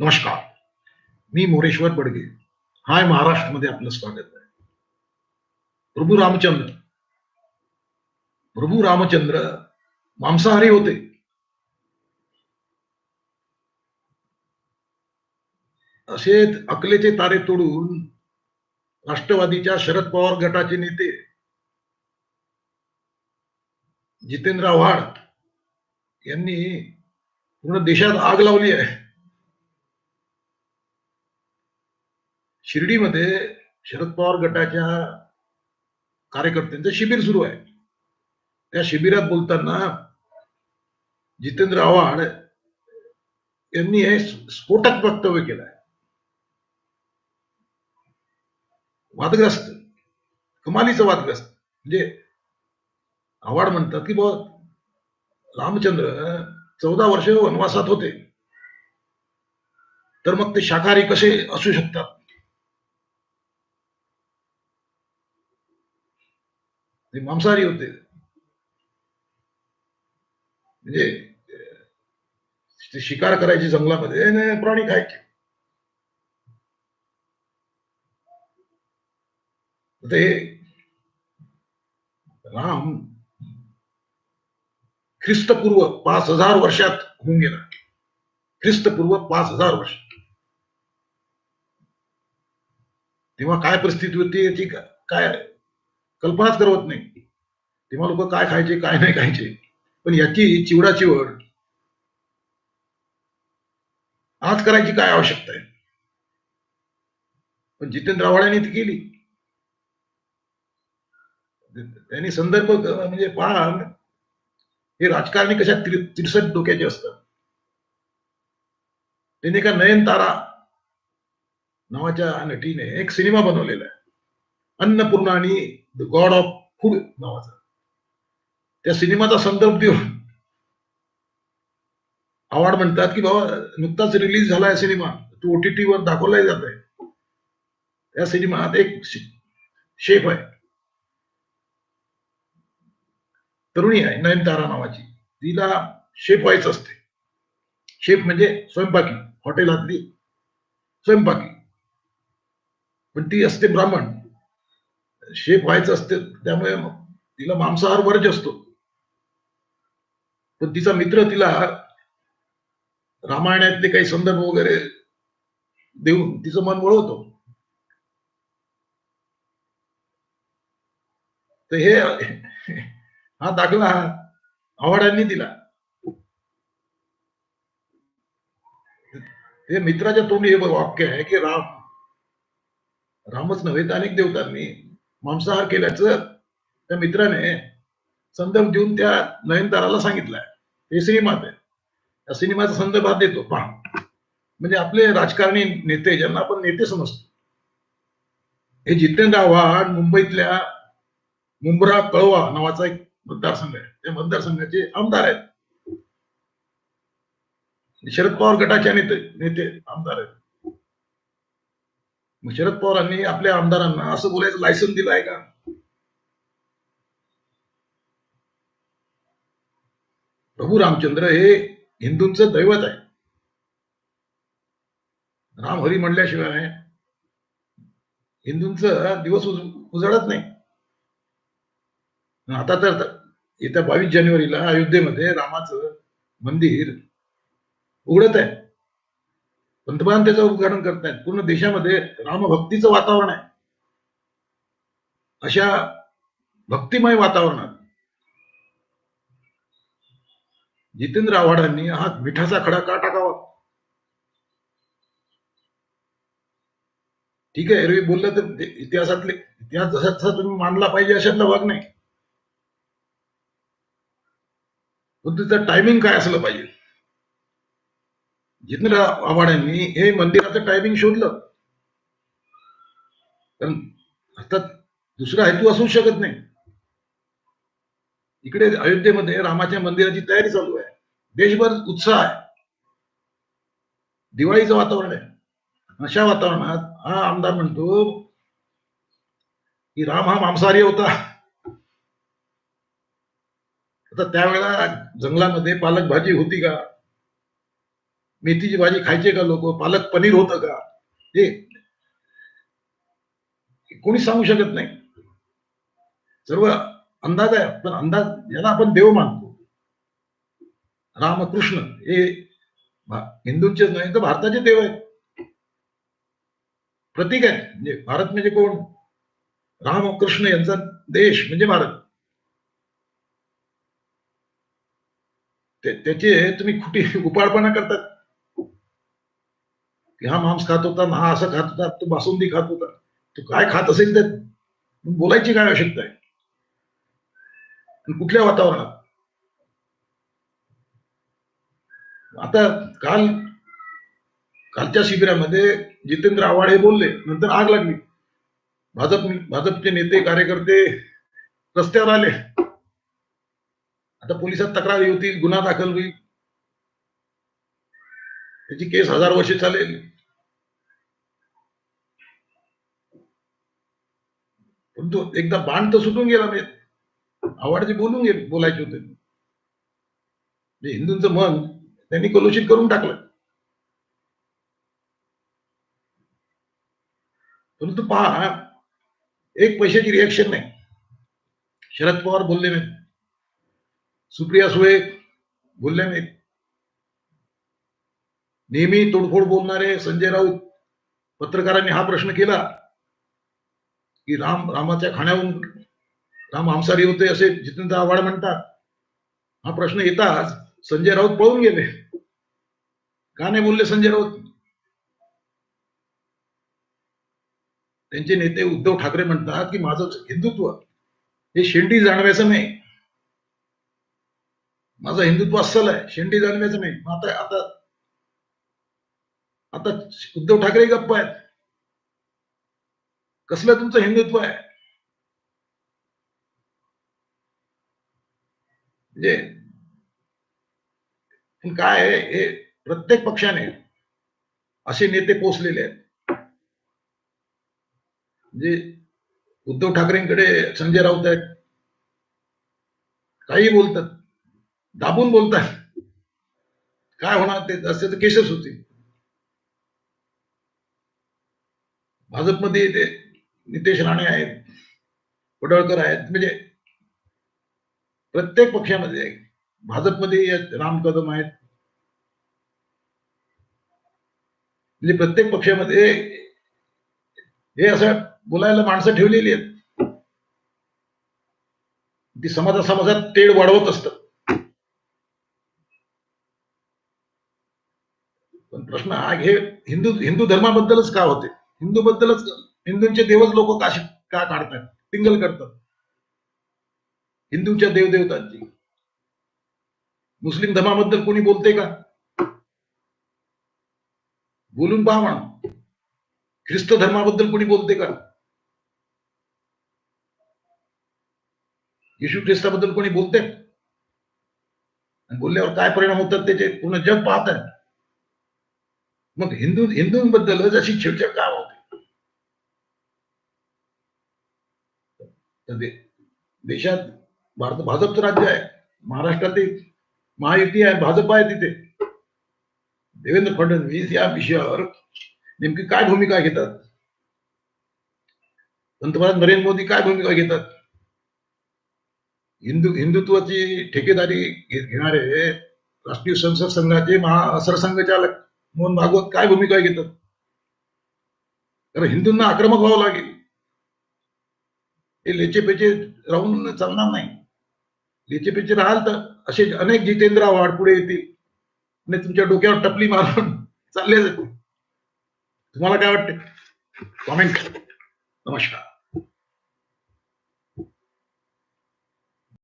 नमस्कार. मी मोरेश्वर बडगे. हाय महाराष्ट्रमध्ये आपलं स्वागत आहे. प्रभू रामचंद्र. प्रभू रामचंद्र मांसाहारी होते. असे अकलेचे तारे तोडून राष्ट्रवादीच्या शरद पवार गटाचे नेते जितेंद्र आव्हाड यांनी पूर्ण देशात आग लावली आहे. शिर्डीमध्ये शरद पवार गटाच्या कार्यकर्त्यांचं शिबिर सुरू आहे. त्या शिबिरात बोलताना जितेंद्र आव्हाड यांनी हे स्फोटक वक्तव्य केलं आहे वादग्रस्त कमालीचं वादग्रस्त. म्हणजे आव्हाड म्हणतात की बघ रामचंद्र चौदा वर्ष वनवासात होते. तर मग ते शाकाहारी कसे असू शकतात? ते मांसाहारी होते. म्हणजे ते शिकार करायची जंगलामध्ये. प्राणी खायचे ते? राम ख्रिस्तपूर्व पाच हजार वर्षात होऊन गेला. ख्रिस्तपूर्व पाच हजार वर्ष. तेव्हा काय परिस्थिती होती? याची का- काय कल्पनाच करवत नाही. तेव्हा लोक काय खायचे काय नाही खायचे. पण याची चिवडा चिवड आज करायची काय आवश्यकता आहे? पण जितेंद्र आव्हाडांनी ती केली. त्यांनी संदर्भ म्हणजे पहा हे राजकारणी कशा तिर- तिरसट डोक्याचे असतात. त्यांनी का नयनतारा नावाच्या नटीने एक सिनेमा बनवलेला आहे. अन्नपूर्णा आणि द गॉड ऑफ फूड नावाचा. त्या सिनेमाचा संदर्भ देऊन. आवाड म्हणतात की बाबा नुकताच रिलीज झालाय सिनेमा. तो ओटीटी वर दाखवलाय जात आहे. त्या सिनेमात एक शेफ आहे. तरुणी आहे नयनतारा नावाची. तिला शेफ व्हायचं असते. शेफ म्हणजे स्वयंपाकी हॉटेलातली स्वयंपाकी. पण ती असते ब्राह्मण. शेप व्हायचं असते त्यामुळे तिला मांसाहार वर्ज असतो. पण तिचा मित्र तिला रामायणातले काही संदर्भ वगैरे देऊन तिचं मन वळवतो. तर हे हा दाखला आव्हाडांनी दिला. हे मित्राच्या तोंडी हे वाक्य आहे की राम रामच नव्हे तर अनेक देवतांनी मांसाहार केल्याचं त्या मित्राने संदर्भ देऊन त्या नयनताराला सांगितलंय. हे सिनेमात आहे. त्या सिनेमाचा संदर्भ हा देतो. पहा म्हणजे आपले राजकारणी नेते ज्यांना आपण नेते समजतो हे जितेंद्र आव्हाड मुंबईतल्या मुंब्रा कळवा नावाचा एक मतदारसंघ आहे. त्या मतदारसंघाचे आमदार आहेत. शरद पवार गटाचे नेते नेते आमदार आहेत. मग शरद पवारांनी आपल्या आमदारांना असं बोलायचं लायसन दिलं आहे का? प्रभू रामचंद्र हे हिंदूंचं दैवत आहे. राम हरी म्हणल्याशिवाय हिंदूंचं दिवस उज- उजाडत नाही. आता तर येत्या बावीस जानेवारीला अयोध्येमध्ये रामाचं मंदिर उघडत आहे. पंतप्रधान त्याचं उद्घाटन करतायत पूर्ण देशामध्ये रामभक्तीचं वातावरण आहे. अशा भक्तिमय वातावरणात जितेंद्र आव्हाडांनी हा मिठाचा खडा का टाकावा? ठीक आहे एरवी बोललं तर इतिहासातले इतिहास जसा तसा तुम्ही मानला पाहिजे अशातला भाग नाही पण तिचं टायमिंग काय असलं पाहिजे? जितेंद्र आव्हाडांनी हे मंदिराचं टायमिंग शोधलं कारण अर्थात दुसरा हेतू असू शकत नाही. इकडे अयोध्येमध्ये रामाच्या मंदिराची तयारी चालू आहे. देशभर उत्साह आहे. दिवाळीचं वातावरण आहे. अशा वातावरणात हा आमदार म्हणतो की राम हा मांसाहारी होता. आता त्यावेळेला जंगलामध्ये पालक भाजी होती का? मेथीची भाजी खायचे का लोक? पालक पनीर होतं का? हे? कोणी सांगू शकत नाही. सर्व अंदाज आहे पण अंदाज याला आपण देव मानतो. रामकृष्ण हे हिंदूंचेच नाही तर भारताचे देव आहेत. प्रतीक आहे म्हणजे भारत म्हणजे कोण? रामकृष्ण यांचा देश म्हणजे भारत. ते- त्याचे तुम्ही खुटी उपाडपणा करतात? की हा मांस खात होता ना हा असं खात होता तो बासुंदी खात होता. तो काय खात असेल तर बोलायची काय आवश्यकता आहे? कुठल्या वातावरणात? आता काल कालच्या शिबिरामध्ये जितेंद्र आव्हाड हे बोलले नंतर आग लागली. भाजप भाजपचे नेते कार्यकर्ते रस्त्यावर आले. आता पोलिसात तक्रारी होतील गुन्हा दाखल होईल. त्याची केस हजार वर्ष चालेल. परंतु एकदा बाण तर सुटून गेला मी. आवडते बोलून गेले बोलायचे होते. म्हणजे हिंदूंचं मन त्यांनी कलुषित करून टाकलं. परंतु पहा एक पैशाची रिएक्शन नाही. शरद पवार बोलले नाहीत सुप्रिया सुळे बोलले नाहीत नेहमी तोडफोड बोलणारे संजय राऊत पत्रकारांनी हा प्रश्न केला की राम रामाच्या खाण्याहून राम आमसारी होते असे जितेंद्र आव्हाड म्हणतात. हा प्रश्न येताच संजय राऊत पळून गेले. का नाही बोलले संजय राऊत. त्यांचे नेते उद्धव ठाकरे म्हणतात की माझं हिंदुत्व हे शेंडी जाणवायचं नाही. माझं हिंदुत्व अस्सल आहे शेंडी जाणवायचं नाही. आता आता आता उद्धव ठाकरे गप्प आहेत. कसलं तुमचं हिंदुत्व आहे? म्हणजे काय आहे? हे प्रत्येक पक्षाने असे नेते पोचलेले आहेत. म्हणजे उद्धव ठाकरेंकडे संजय राऊत आहेत. काही बोलतात. दाबून बोलतात. काय होणार ते? असते तर केसेस होतील. भाजपमध्ये ते नितेश राणे आहेत पडळकर आहेत म्हणजे प्रत्येक पक्षामध्ये भाजपमध्ये राम कदम आहेत. म्हणजे प्रत्येक पक्षामध्ये हे असं बोलायला माणसं ठेवलेली आहेत. ती समाजा समाजात तेढ वाढवत असतात. पण प्रश्न हा हे हिंदू हिंदू धर्माबद्दलच का होते? हिंदू बद्दलच हिंदूंचे देवच लोक काशी का काढतात? टिंगल करतात. हिंदूंच्या देवदेवतांची. मुस्लिम धर्माबद्दल कोणी बोलते का? बोलून पहा म्हणा. ख्रिस्त धर्माबद्दल कोणी बोलते का? येशू ख्रिस्ताबद्दल कोणी बोलते आणि बोलल्यावर काय परिणाम होतात त्याचे? पूर्ण जग पाहत आहे. मग हिंदू हिंदूंबद्दलच अशी छेडछाड का हो होते तर दे- देशात भारत भाजपचं राज्य आहे. महाराष्ट्रातील महायुती आहे भाजप आहे तिथे. देवेंद्र फडणवीस या विषयावर नेमकी काय भूमिका घेतात? पंतप्रधान नरेंद्र मोदी काय भूमिका घेतात? हिंदू हिंदुत्वाची ठेकेदारी घेणारे राष्ट्रीय संसद संघाचे महा सरसंघचालक मोहन भागवत काय भूमिका घेतात? कारण हिंदूंना आक्रमक व्हावं लागेल. हे लेचेपेचे राहून चालणार नाही. लेचेपेचे राहाल तर असे अनेक जितेंद्र आव्हाड पुढे येतील. आणि तुमच्या डोक्यावर टपली मारून चालले जातील. तुम्हाला काय वाटते? कॉमेंट नमस्कार.